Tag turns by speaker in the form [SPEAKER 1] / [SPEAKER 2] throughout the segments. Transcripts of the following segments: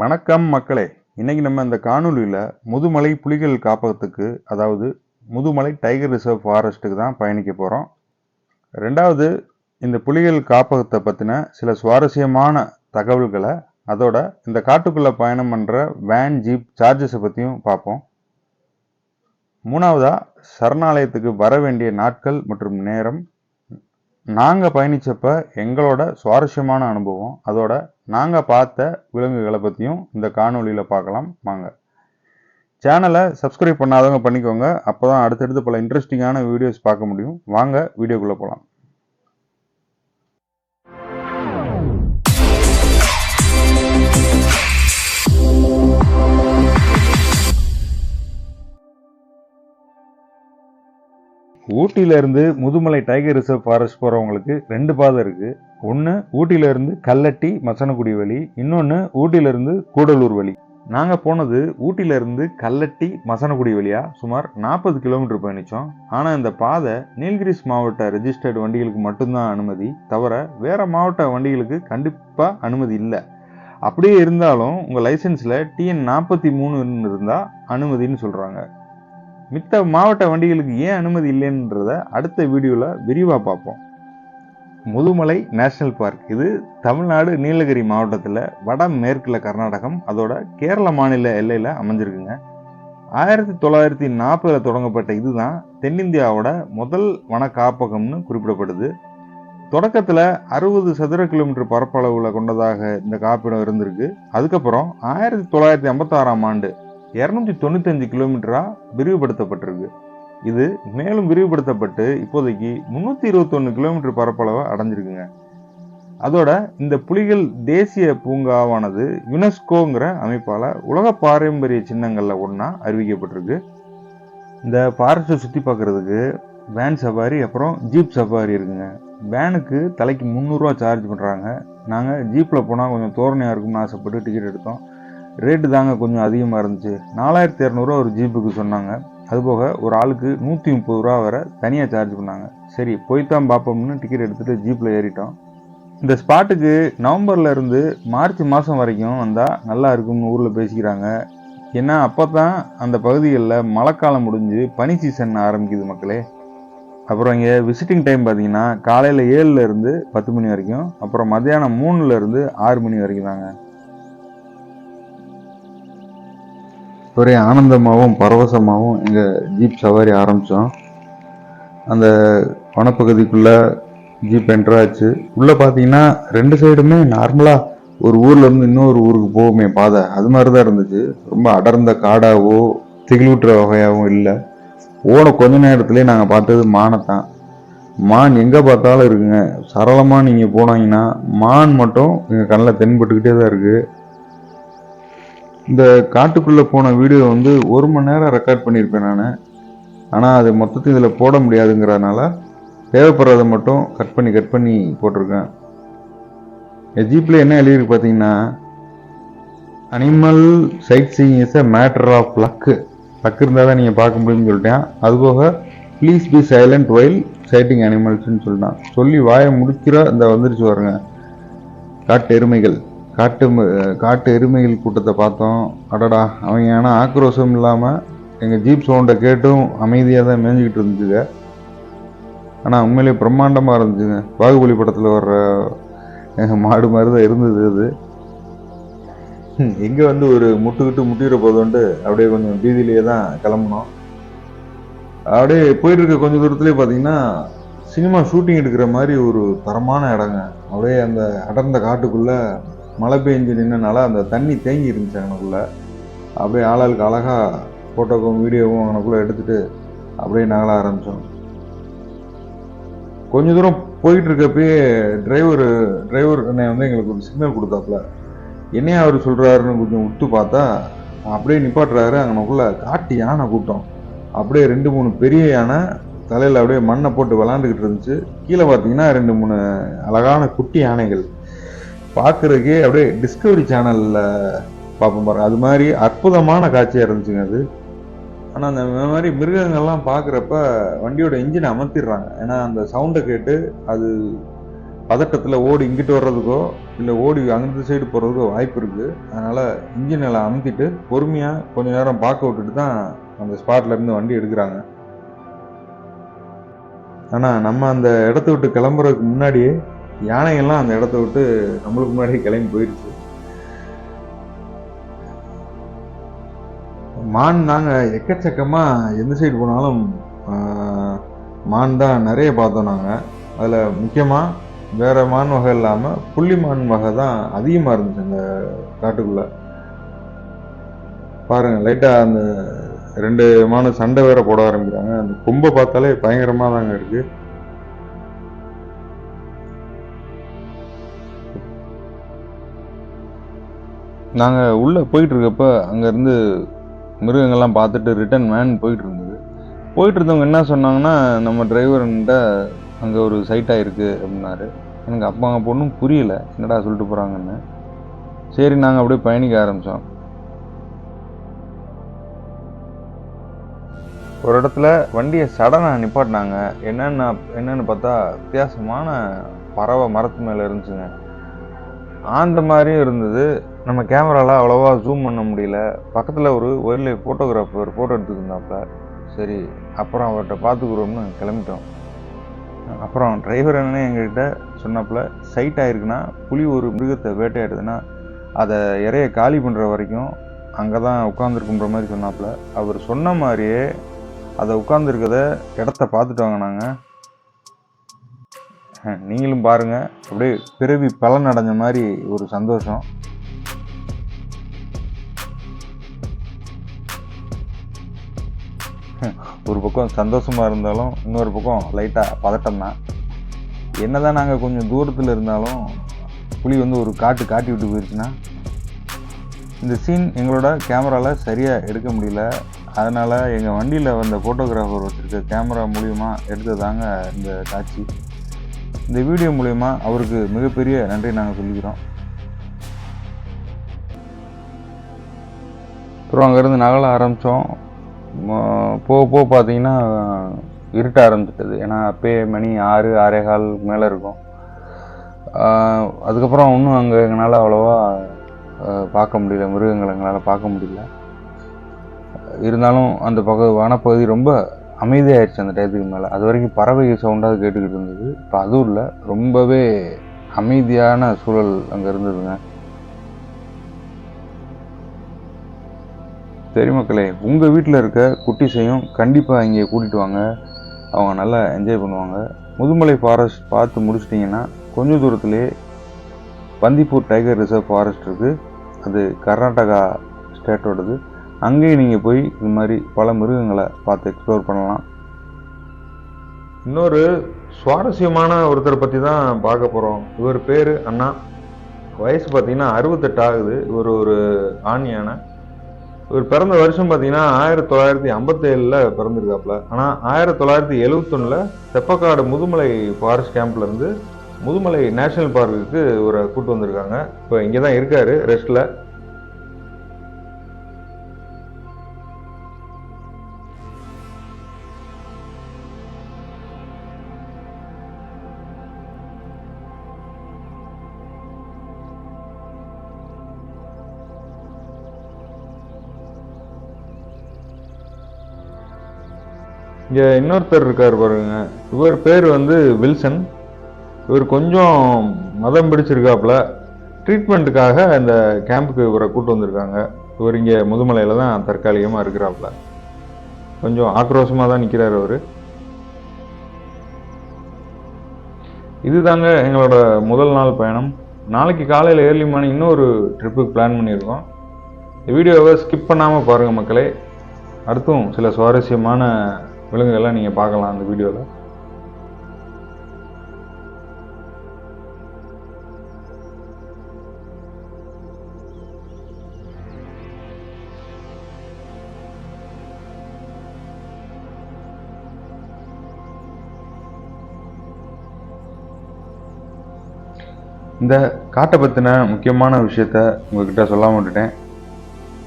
[SPEAKER 1] வணக்கம் மக்களே. இன்னைக்கு நம்ம இந்த காணொலியில் முதுமலை புலிகள் காப்பகத்துக்கு அதாவது முதுமலை டைகர் ரிசர்வ் ஃபாரஸ்ட்டுக்கு தான் பயணிக்க போகிறோம் ரெண்டாவது இந்த புலிகள் காப்பகத்தை பற்றின சில சுவாரஸ்யமான தகவல்களை அதோட இந்த காட்டுக்குள்ளே பயணம் பண்ணுற வேன் ஜீப் சார்ஜஸை பற்றியும் பார்ப்போம். மூணாவதாக சரணாலயத்துக்கு வர வேண்டிய நாட்கள் மற்றும் நேரம். நாங்கள் பயணித்தப்ப எங்களோட சுவாரஸ்யமான அனுபவம் அதோட நாங்கள் பார்த்த விலங்குகளை பற்றியும் இந்த காணொலியில் பார்க்கலாம் வாங்க. சேனலை சப்ஸ்கிரைப் பண்ணாதவங்க பண்ணிக்கோங்க அப்போ தான் அடுத்தடுத்து பல இன்ட்ரெஸ்டிங்கான வீடியோஸ் பார்க்க முடியும். வாங்க வீடியோக்குள்ளே போகலாம் ஊட்டியிலேருந்து முதுமலை டைகர் ரிசர்வ் ஃபாரஸ்ட் போகிறவங்களுக்கு ரெண்டு பாதை இருக்குது ஒன்று ஊட்டியிலேருந்து கல்லட்டி மசனக்குடி வழி. இன்னொன்று ஊட்டியிலேருந்து கூடலூர் வழி. நாங்கள் போனது ஊட்டியிலேருந்து கல்லட்டி மசனக்குடி வழியாக சுமார் நாற்பது கிலோமீட்டர் பயணித்தோம் ஆனால் இந்த பாதை நீல்கிரிஸ் மாவட்ட ரெஜிஸ்டர்டு வண்டிகளுக்கு மட்டும்தான் அனுமதி. தவிர வேறு மாவட்ட வண்டிகளுக்கு கண்டிப்பாக அனுமதி இல்லை. அப்படியே இருந்தாலும் உங்கள் லைசன்ஸில் டிஎன் நாற்பத்தி மூணுன்னு இருந்தால் அனுமதின்னு சொல்கிறாங்க மித்த மாவட்ட வண்டிகளுக்கு ஏன் அனுமதி இல்லைன்றத அடுத்த வீடியோவில் விரிவாக பார்ப்போம். Mudumalai national park. இது தமிழ்நாடு நீலகிரி மாவட்டத்தில் வட மேற்கில் கர்நாடகம் அதோட கேரள மாநில எல்லையில் அமைஞ்சிருக்குங்க. ஆயிரத்தி தொள்ளாயிரத்தி நாற்பதில் தொடங்கப்பட்ட இதுதான் தென்னிந்தியாவோட முதல் வன காப்பகம்னு குறிப்பிடப்படுது. தொடக்கத்தில் அறுபது சதுர கிலோமீட்டர் பரப்பளவில் கொண்டதாக இந்த காப்பீடம் இருந்திருக்கு. அதுக்கப்புறம் ஆயிரத்தி தொள்ளாயிரத்தி ஐம்பத்தாறாம் ஆண்டு இரநூத்தி தொண்ணூத்தஞ்சு கிலோமீட்டராக விரிவுபடுத்தப்பட்டிருக்கு. இது மேலும் விரிவுபடுத்தப்பட்டு இப்போதைக்கு முந்நூற்றி இருபத்தொன்று கிலோமீட்டர் பரப்பளவை அடைஞ்சிருக்குங்க. அதோட இந்த புலிகள் தேசிய பூங்காவானது யுனெஸ்கோங்கிற அமைப்பால் உலக பாரம்பரிய சின்னங்களில் ஒன்றா அறிவிக்கப்பட்டிருக்கு. இந்த ஃபாரஸ்ட்டை சுற்றி பார்க்குறதுக்கு வேன் சஃபாரி அப்புறம் ஜீப் சஃபாரி இருக்குங்க. வேனுக்கு தலைக்கு முந்நூறுரூவா சார்ஜ் பண்ணுறாங்க நாங்கள் ஜீப்பில் போனால் கொஞ்சம் தோரணையாக இருக்கும்னு ஆசைப்பட்டு டிக்கெட் எடுத்தோம். ரேட்டு தாங்க கொஞ்சம் அதிகமாக இருந்துச்சு. நாலாயிரத்தி இரநூறுவா ஒரு ஜீப்புக்கு சொன்னாங்க. அதுபோக ஒரு ஆளுக்கு நூற்றி முப்பது ரூபா வரை தனியாக சார்ஜ் பண்ணாங்க. சரி போய்த்தான் பார்ப்போம்னு டிக்கெட் எடுத்துகிட்டு ஜீப்பில் ஏறிட்டோம். இந்த ஸ்பாட்டுக்கு நவம்பரில் இருந்து மார்ச் மாதம் வரைக்கும் வந்தால் நல்லா இருக்கும்னு ஊரில் பேசிக்கிறாங்க. ஏன்னா அப்போ தான் அந்த பகுதிகளில் மழைக்காலம் முடிஞ்சு பனி சீசன் ஆரம்பிக்குது மக்களே. அப்புறம் இங்கே விசிட்டிங் டைம் பார்த்தீங்கன்னா காலையில் ஏழுலேருந்து பத்து மணி வரைக்கும் அப்புறம் மத்தியானம் மூணுலேருந்து ஆறு மணி வரைக்கும் தாங்க. ஒரே ஆனந்தமாகவும் பரவசமாகவும் எங்கள் ஜீப் சவாரி ஆரம்பித்தோம் அந்த வனப்பகுதிக்குள்ளே ஜீப் என்ட்ராச்சு உள்ளே பார்த்தீங்கன்னா ரெண்டு சைடுமே நார்மலாக ஒரு ஊர்லேருந்து இன்னொரு ஊருக்கு போகுமே பாதை. அது மாதிரி தான் இருந்துச்சு. ரொம்ப அடர்ந்த காடாகவோ திகிலூட்டுற வகையாகவும் இல்லை. ஓன கொஞ்ச நேரத்துலேயே நாங்கள் பார்த்தது மானைத்தான் மான் எங்கே பார்த்தாலும் இருக்குங்க. சரளமாக நீங்கள் போனீங்கன்னா மான் மட்டும் எங்கள் கண்ணில் தென்பட்டுக்கிட்டே தான் இருக்குது இந்த காட்டுக்குள்ளே போன வீடியோ வந்து ஒரு மணி நேரம் ரெக்கார்ட் பண்ணியிருப்பேன் நான். ஆனால் அது மொத்தத்தையும் இதில் போட முடியாதுங்கிறதுனால தேவைப்படுறதை மட்டும் கட் பண்ணி கட் பண்ணி போட்டிருக்கேன். என் ஜீப்பில் என்ன எழுதியிருக்கு பார்த்தீங்கன்னா animal sight seeing is a matter of luck luck இருந்தால் தான் நீங்கள் பார்க்க முடியும்னு சொல்லிட்டேன். அதுபோக please be silent while sighting அனிமல்ஸ்னு சொல்லிட்டான். சொல்லி வாயை முடிக்கிற இந்த வந்துருச்சு பாருங்க. காட்டு எருமைகள். காட்டு காட்டு எருமைகள் கூட்டத்தை பார்த்தோம். அடடா அவங்க ஆனால் ஆக்ரோஷம் இல்லாமல் எங்கள் ஜீப் சவுண்டை கேட்டும் அமைதியாக தான் மேய்ஞ்சிக்கிட்டு இருந்துச்சுங்க. ஆனால் உண்மையிலேயே பிரம்மாண்டமாக இருந்துச்சுங்க. பாகுபலி படத்தில் வர்ற எங்கள் மாடு மாதிரி தான் இருந்தது அது. எங்கே வந்து ஒரு முட்டுக்கிட்டு முட்டிகிற போதோண்டு அப்படியே கொஞ்சம் பீதியிலேயே தான் கிளம்புனோம். அப்படியே போயிட்டு இருக்க கொஞ்சம் தூரத்துலேயே பார்த்தீங்கன்னா சினிமா ஷூட்டிங் எடுக்கிற மாதிரி ஒரு தரமான இடங்க. அப்படியே அந்த அடர்ந்த காட்டுக்குள்ளே மழை பெஞ்சு நின்றனால அந்த தண்ணி தேங்கி இருந்துச்சு அங்கனக்குள்ளே அப்படியே ஆளாளுக்கு அழகாக ஃபோட்டோக்கும் வீடியோவும் அங்கனக்குள்ளே எடுத்துகிட்டு அப்படியே நகல ஆரம்பித்தோம் கொஞ்ச தூரம் போயிட்டு இருக்கப்பயே டிரைவர் டிரைவர் அண்ணன் வந்து எங்களுக்கு ஒரு சிக்னல் கொடுத்தாப்புல. என்னையா அவர் சொல்கிறாருன்னு கொஞ்சம் உத்து பார்த்தா அப்படியே நிப்பாட்டுறாரு அங்கனக்குள்ளே காட்டு யானை கூட்டம். அப்படியே ரெண்டு மூணு பெரிய யானை தலையில் அப்படியே மண்ணை போட்டு விளாண்டுக்கிட்டு இருந்துச்சு. கீழே பார்த்தீங்கன்னா ரெண்டு மூணு அழகான குட்டி யானைகள். பார்க்குறதுக்கே அப்படியே டிஸ்கவரி சேனலில் பார்ப்போம் பாருங்க. அது மாதிரி அற்புதமான காட்சியாக இருந்துச்சுங்க அது. ஆனால் அந்த மாதிரி மிருகங்கள்லாம் பார்க்குறப்ப வண்டியோட இன்ஜினை அமர்த்திடுறாங்க. ஏன்னா அந்த சவுண்டை கேட்டு அது பதட்டத்தில் ஓடி இங்கிட்டு வர்றதுக்கோ இல்லை ஓடி அந்த சைடு போகிறதுக்கோ வாய்ப்பு இருக்குது அதனால் இன்ஜின் எல்லாம் அமுத்திட்டு பொறுமையாக கொஞ்ச நேரம் பார்க்க விட்டுட்டு தான் அந்த ஸ்பாட்லேருந்து வண்டி எடுக்கிறாங்க. ஆனால் நம்ம அந்த இடத்த விட்டு கிளம்புறதுக்கு முன்னாடியே யானைகள்லாம் அந்த இடத்த விட்டு நம்மளுக்கு முன்னாடியே கிளம்பி போயிடுச்சு மான் நாங்கள் எக்கச்சக்கமாக எந்த சைடு போனாலும் மான் தான் நிறைய பார்த்தோம் நாங்கள் அதில் முக்கியமாக வேறு மான் வகை இல்லாமல் புள்ளி மான் வகை தான் அதிகமாக இருந்துச்சு அந்த காட்டுக்குள்ளே. பாருங்கள் லைட்டாக அந்த ரெண்டு மானு சண்டை வேற போட ஆரம்பிக்கிறாங்க. அந்த கொம்பை பார்த்தாலே பயங்கரமாக தாங்க இருக்குது நாங்கள் உள்ளே போயிட்டுருக்கப்ப அங்கேருந்து மிருகங்கள்லாம் பார்த்துட்டு ரிட்டர்ன் வேன் போயிட்டு இருந்தது போயிட்டு இருந்தவங்க என்ன சொன்னாங்கன்னா நம்ம டிரைவர்கிட்ட அங்கே ஒரு சைட் ஆயிருக்கு அப்படின்னாரு. எனக்கு அப்பா அங்கே பொண்ணும் புரியல. என்னடா சொல்லிட்டு போகிறாங்கன்னு சரி நாங்கள் அப்படியே பயணிக்க ஆரம்பித்தோம் ஒரு இடத்துல வண்டியை சடனாக நிப்பாட்டினாங்க. என்னென்ன என்னென்னு பார்த்தா வித்தியாசமான பறவை மரத்து மேலே இருந்துச்சுங்க. ஆந்த மாதிரியும் இருந்தது. நம்ம கேமராவில் அவ்வளோவா ஜூம் பண்ண முடியல. பக்கத்தில் ஒரு ஒயில்ட் லைஃப் ஃபோட்டோகிராஃபர் ஃபோட்டோ எடுத்துக்கிருந்தாப்புல. சரி அப்புறம் அவர்கிட்ட பார்த்துக்குறோம்னு கிளம்பிட்டோம். அப்புறம் டிரைவர் என்னன்னு எங்ககிட்ட சொன்னாப்புல சைட் ஆயிருக்குன்னா புலி ஒரு மிருகத்தை வேட்டையாடுதுன்னா அதை இறைய காலி பண்ணுற வரைக்கும் அங்கே தான் உட்காந்துருக்குன்ற மாதிரி சொன்னாப்புல. அவர் சொன்ன மாதிரியே அதை உட்காந்துருக்கத இடத்த பார்த்துட்டு வாங்க நாங்கள் நீங்களும் பாருங்கள் அப்படியே பிறவி பலன் அடைஞ்ச மாதிரி ஒரு சந்தோஷம். ஒரு பக்கம் சந்தோஷமாக இருந்தாலும் இன்னொரு பக்கம் லைட்டாக பதட்டம் தான். என்னதான் நாங்கள் கொஞ்சம் தூரத்தில் இருந்தாலும் புலி வந்து ஒரு காட்டு காட்டி விட்டு போயிடுச்சுன்னா இந்த சீன் எங்களோட கேமராவில் சரியாக எடுக்க முடியல. அதனால் எங்கள் வண்டியில் வந்த ஃபோட்டோகிராஃபர் வச்சுருக்க கேமரா மூலியமாக எடுத்ததாங்க இந்த காட்சி. இந்த வீடியோ மூலயமா அவருக்கு மிகப்பெரிய நன்றி நாங்கள் சொல்லிக்கிறோம். அப்புறம் அங்கேருந்து நகல ஆரம்பித்தோம் போக போக பார்த்தீங்கன்னா இருட்ட ஆரம்பிச்சிட்டது ஏன்னா அப்பயே மணி ஆறு ஆறே கால் மேலே இருக்கும். அதுக்கப்புறம் இன்னும் அங்கே எங்களால் அவ்வளோவா பார்க்க முடியல. மிருகங்களை எங்களால் பார்க்க முடியல. இருந்தாலும் அந்த பக வனப்பகுதி ரொம்ப அமைதியாயிடுச்சு அந்த டயத்துக்கு மேலே. அது வரைக்கும் பறவை சவுண்டாக கேட்டுக்கிட்டு இருந்தது. இப்போ அதுவும் இல்லை. ரொம்பவே அமைதியான சூழல் அங்கே இருந்ததுங்க. சரி மக்களே உங்கள் வீட்டில் இருக்க குட்டிஸையும் கண்டிப்பாக இங்கே கூட்டிகிட்டு வாங்க. அவங்க நல்லா என்ஜாய் பண்ணுவாங்க. முதுமலை ஃபாரஸ்ட் பார்த்து முடிச்சிட்டிங்கன்னா கொஞ்சம் தூரத்துலேயே பந்திப்பூர் டைகர் ரிசர்வ் ஃபாரஸ்ட் இருக்குது அது கர்நாடகா ஸ்டேட்டோடது அங்கேயும் நீங்கள் போய் இது மாதிரி பல மிருகங்களை பார்த்து எக்ஸ்ப்ளோர் பண்ணலாம். இன்னொரு சுவாரஸ்யமான ஒருத்தரை பற்றி தான் பார்க்க போகிறோம் இவர் பேர் அண்ணா. வயசு பார்த்தீங்கன்னா அறுபத்தெட்டு ஆகுது. இவர் ஒரு ஆண் யானை இவர் பிறந்த வருஷம் பார்த்தீங்கன்னா ஆயிரத்தி தொள்ளாயிரத்தி ஐம்பத்தேழில் பிறந்திருக்காப்புல. ஆனால் ஆயிரத்தி தொள்ளாயிரத்தி எழுவத்தொன்னில் தெப்பக்காடு முதுமலை ஃபாரஸ்ட் கேம்ப்லேருந்து முதுமலை நேஷனல் பார்க்குக்கு இவரை கூட்டு வந்திருக்காங்க. இப்போ இங்கே தான் இருக்கார் ரெஸ்ட்டில் இங்கே இன்னொருத்தர் இருக்கார் பாருங்க. இவர் பேர் வந்து வில்சன். இவர் கொஞ்சம் மதம் பிடிச்சிருக்காப்புல. ட்ரீட்மெண்ட்டுக்காக இந்த கேம்புக்கு இவரை கூட்டு வந்திருக்காங்க. இவர் இங்கே முதுமலையில் தான் தற்காலிகமாக இருக்கிறாப்புல. கொஞ்சம் ஆக்ரோஷமாக தான் நிற்கிறார் அவர். இதுதாங்க எங்களோட முதல் நாள் பயணம். நாளைக்கு காலையில் ஏர்லி மார்னிங் இன்னொரு ட்ரிப்புக்கு பிளான் பண்ணியிருக்கோம். இந்த வீடியோவை ஸ்கிப் பண்ணாமல் பாருங்கள் மக்களே. அடுத்தும் சில சுவாரஸ்யமான விலங்குகள்லாம் நீங்கள் பார்க்கலாம் அந்த வீடியோவில் இந்த காட்டை பற்றின முக்கியமான விஷயத்த உங்ககிட்ட சொல்ல விட்டுட்டேன்.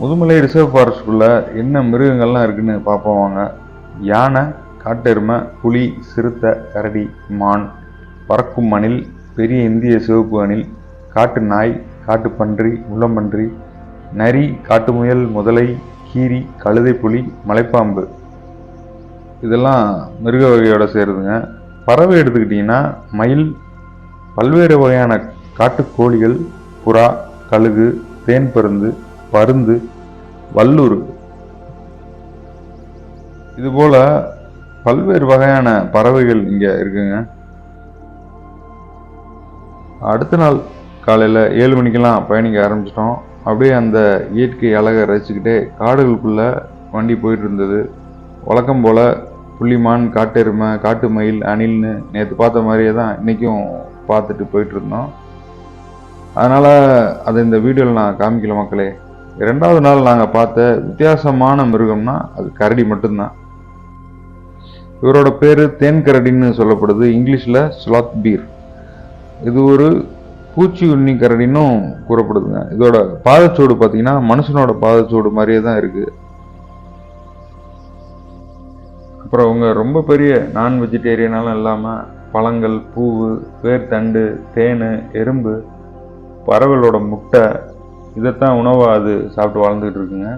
[SPEAKER 1] முதுமலை ரிசர்வ் ஃபாரஸ்ட்குள்ளே என்ன மிருகங்கள்லாம் இருக்குன்னு பார்ப்போம் வாங்க. யானை காட்டெருமை புலி சிறுத்தை கரடி மான் பறக்கும் மணில் பெரிய இந்திய சிவப்பு அணில் காட்டு நாய் காட்டு பன்றி முள்ளம்பன்றி நரி காட்டு முயல் முதலை கீரி கழுதை புலி மலைப்பாம்பு. இதெல்லாம் மிருக வகையோடு சேருதுங்க. பறவை எடுத்துக்கிட்டிங்கன்னா மயில் பல்வேறு வகையான காட்டுக்கோழிகள் புறா கழுகு தேன் பருந்து பருந்து வல்லூர் இதுபோல் பல்வேறு வகையான பறவைகள் இங்கே இருக்குங்க. அடுத்த நாள் காலையில் ஏழு மணிக்கெல்லாம் பயணிக்க ஆரம்பிச்சிட்டோம். அப்படியே அந்த இயற்கை அழகை ரசிச்சுக்கிட்டே காடுகளுக்குள்ளே வண்டி போயிட்டு இருந்தது. வழக்கம் போல் புள்ளிமான் காட்டெருமை காட்டு மயில் அணில்னு நேற்று பார்த்த மாதிரியே தான் இன்றைக்கும் பார்த்துட்டு போயிட்டு இருந்தோம். அதனால் அதை இந்த வீடியோவில் நான் காமிக்கல மக்களே. ரெண்டாவது நாள் நாங்கள் பார்த்த வித்தியாசமான மிருகம்னா அது கரடி மட்டும்தான். இவரோட பேர் தேன் கரடின்னு சொல்லப்படுது. இங்கிலீஷில் ஸ்லாத் பீர். இது ஒரு பூச்சி உண்ணி கரடின்னும் கூறப்படுதுங்க. இதோட பாதச்சோடு பார்த்தீங்கன்னா மனுஷனோட பாதச்சோடு மாதிரியே தான் இருக்கு. அப்புறம் அவங்க ரொம்ப பெரிய நான் வெஜிடேரியனாலும் இல்லாமல் பழங்கள் பூவு வேர் தண்டு தேன் எறும்பு பறவைகளோட முட்டை இதைத்தான் உணவாக அது சாப்பிட்டு வாழ்ந்துகிட்டு இருக்குங்க.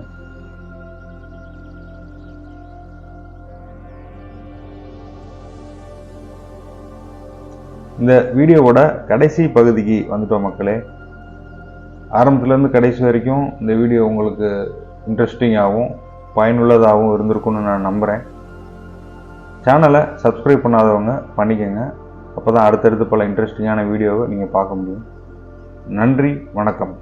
[SPEAKER 1] இந்த வீடியோவோட கடைசி பகுதிக்கு வந்துட்டோம் மக்களே. ஆரம்பத்துலேருந்து கடைசி வரைக்கும் இந்த வீடியோ உங்களுக்கு இன்ட்ரெஸ்டிங்காகவும் பயனுள்ளதாகவும் இருந்திருக்கும்னு நான் நம்புகிறேன் சேனலை சப்ஸ்கிரைப் பண்ணாதவங்க பண்ணிக்கோங்க. அப்போ தான் அடுத்தடுத்து பல இன்ட்ரெஸ்டிங்கான வீடியோவை நீங்கள் பார்க்க முடியும். நன்றி வணக்கம்.